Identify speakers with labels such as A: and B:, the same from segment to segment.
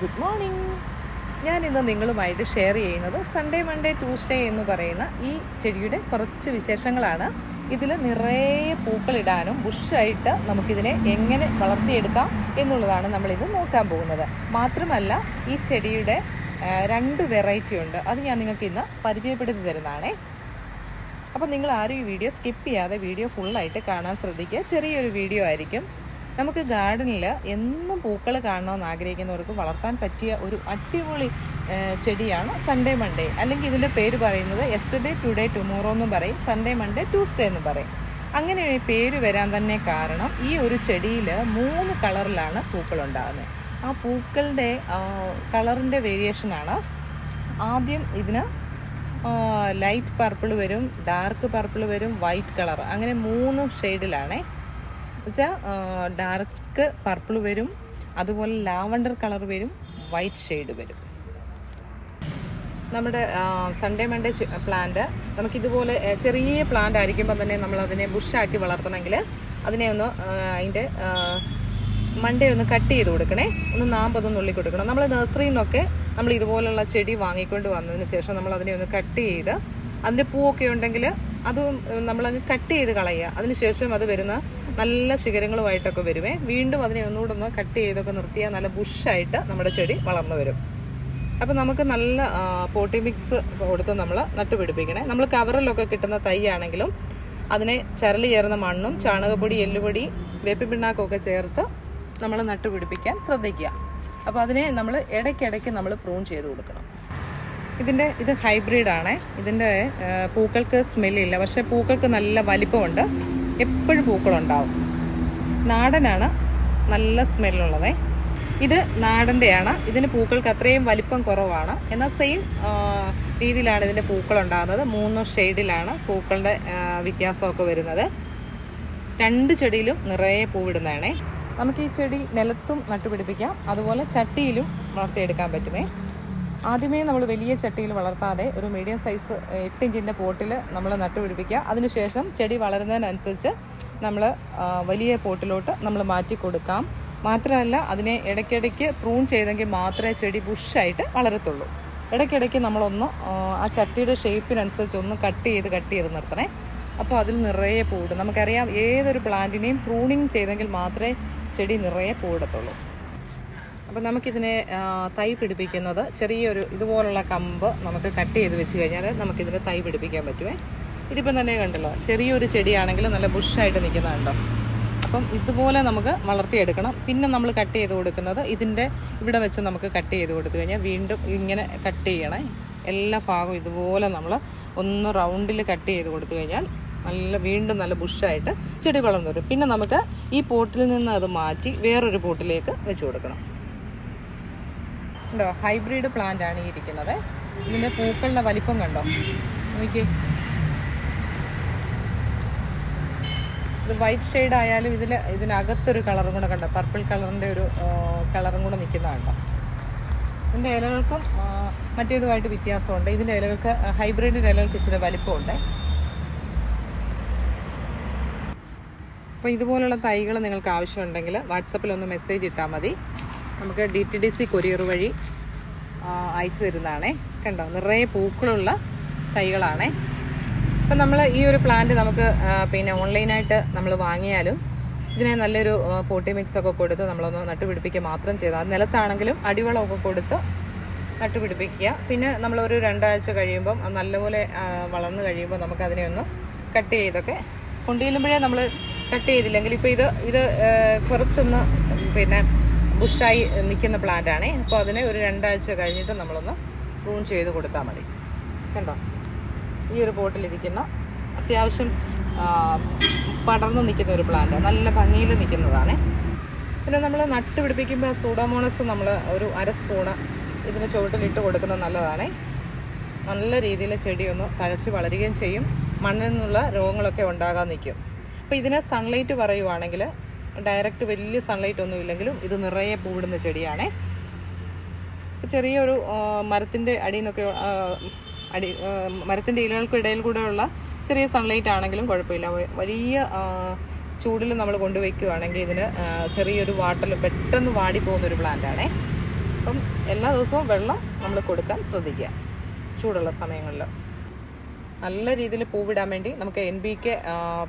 A: Good morning ഞാൻ ഇന്ന് നിങ്ങളുമായിട്ട് ഷെയർ ചെയ്യുന്നത് സൺഡേ മൺഡേ ട്യൂസ്ഡേ എന്ന് പറയുന്ന ഈ ചെടിയുടെ കുറച്ച് വിശേഷങ്ങളാണ്. ഇതിൽ നിറയെ പൂക്കളിടാനും ബുഷായിട്ട് നമുക്കിതിനെ എങ്ങനെ വളർത്തിയെടുക്കാം എന്നുള്ളതാണ് നമ്മളിത് നോക്കാൻ പോകുന്നത്. മാത്രമല്ല ഈ ചെടിയുടെ രണ്ട് വെറൈറ്റി ഉണ്ട്. അത് ഞാൻ നിങ്ങൾക്ക് ഇന്ന് പരിചയപ്പെടുത്തി തരുന്നതാണേ. അപ്പോൾ നിങ്ങൾ ആരും ഈ വീഡിയോ സ്കിപ്പ് ചെയ്യാതെ വീഡിയോ ഫുള്ളായിട്ട് കാണാൻ ശ്രദ്ധിക്കുക. ചെറിയൊരു വീഡിയോ ആയിരിക്കും. നമുക്ക് ഗാർഡനിൽ എന്നും പൂക്കൾ കാണണമെന്ന് ആഗ്രഹിക്കുന്നവർക്ക് വളർത്താൻ പറ്റിയ ഒരു അടിപൊളി ചെടിയാണ് സൺഡേ മൺഡേ അല്ലെങ്കിൽ ഇതിന്റെ പേര് പറയുന്നത് എസ്റ്റർഡേ ടുഡേ ടുമോറോ എന്നും പറയും. സൺഡേ മൺഡേ ട്യൂസ്ഡേ എന്നും പറയും. അങ്ങനെ പേര് വരാൻ തന്നെ കാരണം ഈ ഒരു ചെടിയിൽ മൂന്ന് കളറിലാണ് പൂക്കൾ ഉണ്ടാകുന്നത് ആ പൂക്കളുടെ കളറിന്റെ വേരിയേഷനാണ് ആദ്യം ഇതിന് ലൈറ്റ് പർപ്പിൾ വരും ഡാർക്ക് പർപ്പിൾ വരും വൈറ്റ് കളർ അങ്ങനെ മൂന്ന് ഷെയ്ഡിലാണേ വെച്ചാൽ ഡാർക്ക് പർപ്പിൾ വരും. അതുപോലെ ലാവണ്ടർ കളർ വരും. വൈറ്റ് ഷെയ്ഡ് വരും. നമ്മുടെ സൺഡേ മൺഡേ പ്ലാന്റ് നമുക്കിതുപോലെ ചെറിയ പ്ലാന്റ് ആയിരിക്കുമ്പോൾ തന്നെ നമ്മൾ അതിനെ ബുഷാക്കി വളർത്തണമെങ്കിൽ അതിനെ ഒന്ന് അതിന്റെ മണ്ടേ ഒന്ന് കട്ട് ചെയ്ത് കൊടുക്കണേ. ഒന്ന് നാമ്പതൊന്ന് ഉള്ളി കൊടുക്കണം. നമ്മൾ നഴ്സറിയിൽ നിന്നൊക്കെ നമ്മൾ ഇതുപോലുള്ള ചെടി വാങ്ങിക്കൊണ്ട് വന്നതിന് ശേഷം നമ്മൾ അതിനെ ഒന്ന് കട്ട് ചെയ്ത് അതിന്റെ പൂവൊക്കെ ഉണ്ടെങ്കിൽ അതും നമ്മളങ്ങ് കട്ട് ചെയ്ത് കളയുക. അതിനുശേഷം അത് വരുന്ന നല്ല ശിഖരങ്ങളുമായിട്ടൊക്കെ വരുമേ വീണ്ടും അതിനെ ഒന്നുകൂടെ ഒന്ന് കട്ട് ചെയ്തൊക്കെ നിർത്തിയാൽ നല്ല ബുഷായിട്ട് നമ്മുടെ ചെടി വളർന്നു വരും. അപ്പോൾ നമുക്ക് നല്ല പോട്ടി മിക്സ് കൊടുത്ത് നമ്മൾ നട്ടുപിടിപ്പിക്കണേ. നമ്മൾ കവറിലൊക്കെ കിട്ടുന്ന തൈയാണെങ്കിലും അതിനെ ചരൽ ചേർന്ന മണ്ണും ചാണകപ്പൊടി എല്ലുപൊടി വേപ്പി പിണ്ണാക്കൊക്കെ ചേർത്ത് നമ്മൾ നട്ടുപിടിപ്പിക്കാൻ ശ്രദ്ധിക്കുക. അപ്പോൾ അതിനെ നമ്മൾ ഇടയ്ക്കിടയ്ക്ക് നമ്മൾ പ്രൂൺ ചെയ്ത് കൊടുക്കണം. ഇതിന്റെ ഇത് ഹൈബ്രിഡ് ആണ്. ഇതിന്റെ പൂക്കൾക്ക് സ്മെല്ലില്ല പക്ഷേ പൂക്കൾക്ക് നല്ല വലിപ്പമുണ്ട്. എപ്പോഴും പൂക്കളുണ്ടാവും. നാടനാണ് നല്ല സ്മെല്ലുള്ളതേ ഇത് നാടന്റെയാണ് ഇതിന് പൂക്കൾക്ക് അത്രയും വലിപ്പം കുറവാണ്. എന്നാൽ സെയിം രീതിയിലാണ് ഇതിന്റെ പൂക്കളുണ്ടാകുന്നത്. മൂന്ന് ഷെയ്ഡിലാണ് പൂക്കളുടെ വ്യത്യാസമൊക്കെ വരുന്നത്. രണ്ട് ചെടിയിലും നിറയെ പൂവിടുന്നതാണേ. നമുക്ക് ഈ ചെടി നിലത്തും നട്ടുപിടിപ്പിക്കാം. അതുപോലെ ചട്ടിയിലും വളർത്തിയെടുക്കാൻ പറ്റുമേ. ആദ്യമേ നമ്മൾ വലിയ ചട്ടിയിൽ വളർത്താതെ ഒരു മീഡിയം സൈസ് എട്ട് ഇഞ്ചിന്റെ പോട്ടിൽ നമ്മൾ നട്ടുപിടിപ്പിക്കുക. അതിനുശേഷം ചെടി വളരുന്നതിനനുസരിച്ച് നമ്മൾ വലിയ പോട്ടിലോട്ട് നമ്മൾ മാറ്റി കൊടുക്കാം. മാത്രമല്ല അതിനെ ഇടയ്ക്കിടയ്ക്ക് പ്രൂൺ ചെയ്തെങ്കിൽ മാത്രമേ ചെടി ബുഷായിട്ട് വളരത്തുള്ളൂ. ഇടയ്ക്കിടയ്ക്ക് നമ്മളൊന്ന് ആ, ചട്ടിയുടെ ഷേപ്പിനനുസരിച്ച് ഒന്ന് കട്ട് ചെയ്ത് കട്ട് ചെയ്ത് നിർത്തണേ. അപ്പോൾ അതിൽ നിറയെ പൂവിടും. നമുക്കറിയാം ഏതൊരു പ്ലാന്റിനെയും പ്രൂണിങ് ചെയ്തെങ്കിൽ മാത്രമേ ചെടി നിറയെ പൂവിടത്തുള്ളൂ. അപ്പോൾ നമുക്കിതിനെ തൈ പിടിപ്പിക്കുന്നത് ചെറിയൊരു ഇതുപോലുള്ള കമ്പ് നമുക്ക് കട്ട് ചെയ്ത് വെച്ച് കഴിഞ്ഞാൽ നമുക്കിതിന് തൈ പിടിപ്പിക്കാൻ പറ്റുമേ ഇതിപ്പം തന്നെ കണ്ടല്ലോ ചെറിയൊരു ചെടിയാണെങ്കിൽ നല്ല ബുഷായിട്ട് നിൽക്കുന്നതുണ്ടോ അപ്പം ഇതുപോലെ നമുക്ക് വളർത്തിയെടുക്കണം. പിന്നെ നമ്മൾ കട്ട് ചെയ്ത് കൊടുക്കുന്നത് ഇതിന്റെ ഇവിടെ വെച്ച് നമുക്ക് കട്ട് ചെയ്ത് കൊടുത്തു കഴിഞ്ഞാൽ വീണ്ടും ഇങ്ങനെ കട്ട് ചെയ്യണേ. എല്ലാ ഭാഗവും ഇതുപോലെ നമ്മൾ ഒന്ന് റൗണ്ടിൽ കട്ട് ചെയ്ത് കൊടുത്തു കഴിഞ്ഞാൽ നല്ല വീണ്ടും നല്ല ബുഷായിട്ട് ചെടി വളർന്നു വരും. പിന്നെ നമുക്ക് ഈ പോട്ടിൽ നിന്ന് അത് മാറ്റി വേറൊരു പോട്ടിലേക്ക് വെച്ച് കൊടുക്കണം. ഉണ്ടോ ഹൈബ്രിഡ് പ്ലാന്റ് ആണ് ഈ ഇരിക്കുന്നത്. ഇതിന്റെ പൂക്കളുടെ വലിപ്പം കണ്ടോ? നോക്കിയേ. ഇത് വൈറ്റ് ഷെയ്ഡ് ആയാലും ഇതിൽ ഇതിനകത്തൊരു കളറും കൂടെ കണ്ടോ? പർപ്പിൾ കളറിന്റെ ഒരു കളറും കൂടെ നിൽക്കുന്നതാണ്ടോ ഇതിന്റെ ഇലകൾക്കും മറ്റേതുമായിട്ട് വ്യത്യാസമുണ്ട്. ഇതിന്റെ ഇലകൾക്ക് ഹൈബ്രിഡിന്റെ ഇലകൾക്ക് ഇച്ചിരി വലിപ്പമുണ്ട്. അപ്പോൾ ഇതുപോലുള്ള തൈകൾ നിങ്ങൾക്ക് ആവശ്യമുണ്ടെങ്കിൽ വാട്സപ്പിൽ ഒന്ന് മെസ്സേജ് ഇട്ടാൽ മതി. നമുക്ക് D T D C courier വഴി അയച്ചു തരുന്നതാണേ. കണ്ടോ? നിറയെ പൂക്കളുള്ള തൈകളാണേ. അപ്പം നമ്മൾ ഈ ഒരു പ്ലാന്റ് നമുക്ക് പിന്നെ ഓൺലൈനായിട്ട് നമ്മൾ വാങ്ങിയാലും ഇതിനെ നല്ലൊരു പോട്ടി മിക്സ് ഒക്കെ കൊടുത്ത് നമ്മളൊന്ന് നട്ടുപിടിപ്പിക്കുക മാത്രം ചെയ്താൽ നിലത്താണെങ്കിലും അടിവളമൊക്കെ കൊടുത്ത് നട്ടുപിടിപ്പിക്കുക. പിന്നെ നമ്മളൊരു രണ്ടാഴ്ച കഴിയുമ്പം നല്ലപോലെ വളർന്നു കഴിയുമ്പോൾ നമുക്ക് അതിനെ ഒന്ന് കട്ട് ചെയ്തൊക്കെ കൊണ്ടുചെല്ലുമ്പോഴേ നമ്മൾ കട്ട് ചെയ്തില്ലെങ്കിൽ ഇപ്പോൾ ഇത് ഇത് കുറച്ചൊന്ന് പിന്നെ ബുഷായി നിൽക്കുന്ന പ്ലാന്റ് ആണേ അപ്പോൾ അതിനെ ഒരു രണ്ടാഴ്ച കഴിഞ്ഞിട്ട് നമ്മളൊന്ന് പ്രൂൺ ചെയ്ത് കൊടുത്താൽ മതി. കണ്ടോ? ഈ ഒരു പോട്ടിലിരിക്കുന്ന അത്യാവശ്യം പടർന്ന് നിൽക്കുന്ന ഒരു പ്ലാന്റ്. നല്ല ഭംഗിയിൽ നിൽക്കുന്നതാണ്. പിന്നെ നമ്മൾ നട്ട് പിടിപ്പിക്കുമ്പോൾ സൂഡോമോണസ് നമ്മൾ ഒരു അര സ്പൂണ് ഇതിന് ചുവട്ടിലിട്ട് കൊടുക്കുന്നത് നല്ലതാണ്. നല്ല രീതിയിൽ ചെടിയൊന്ന് തഴച്ച് വളരുകയും ചെയ്യും. മണ്ണിൽ നിന്നുള്ള രോഗങ്ങളൊക്കെ ഉണ്ടാകാൻ നിൽക്കും. അപ്പോൾ ഇതിനെ സൺലൈറ്റ് പറയുവാണെങ്കിൽ ഡയറക്റ്റ് വലിയ സൺലൈറ്റ് ഒന്നും ഇല്ലെങ്കിലും ഇത് നിറയെ പൂവിടുന്ന ചെടിയാണേ. ചെറിയൊരു മരത്തിന്റെ അടിയിൽ നിന്നൊക്കെ അടി മരത്തിന്റെ ഇലകൾക്കിടയിൽ കൂടെയുള്ള ചെറിയ സൺലൈറ്റ് ആണെങ്കിലും കുഴപ്പമില്ല. വലിയ ചൂടിൽ നമ്മൾ കൊണ്ടുവയ്ക്കുകയാണെങ്കിൽ ഇതിന് ചെറിയൊരു വാട്ടർ പെട്ടെന്ന് വാടിപ്പോകുന്നൊരു ആണ്. അപ്പം എല്ലാ ദിവസവും വെള്ളം നമ്മൾ കൊടുക്കാൻ ശ്രദ്ധിക്കുക. ചൂടുള്ള സമയങ്ങളിൽ. നല്ല രീതിയിൽ പൂവിടാൻ വേണ്ടി നമുക്ക് എൻ ബി കെ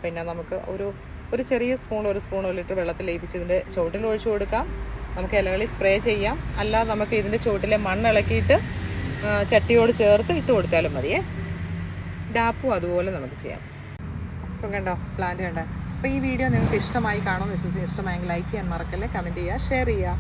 A: പിന്നെ നമുക്ക് ഒരു ഒരു ചെറിയ സ്പൂൺ ഒരു സ്പൂൺ ലിറ്റർ വെള്ളത്തിൽ ലയിപ്പിച്ച് ഇതിന്റെ ചുവട്ടിൽ ഒഴിച്ചു കൊടുക്കാം. നമുക്ക് ഇലകളി സ്പ്രേ ചെയ്യാം. അല്ലാതെ നമുക്ക് ഇതിന്റെ ചുവട്ടിലെ മണ്ണ് ഇളക്കിയിട്ട് ചട്ടിയോട് ചേർത്ത് ഇട്ട് കൊടുത്താലും മതിയേ. ഡാപ്പും അതുപോലെ നമുക്ക് ചെയ്യാം. ഇപ്പം കണ്ടോ പ്ലാന്റ് കണ്ടോ? അപ്പോൾ ഈ വീഡിയോ നിങ്ങൾക്ക് ഇഷ്ടമായി കാണുമെന്ന് വിശ്വസിച്ച് ഇഷ്ടമായെങ്കിൽ ലൈക്ക് ചെയ്യാൻ മറക്കല്ലേ കമന്റ് ചെയ്യുക ഷെയർ ചെയ്യുക.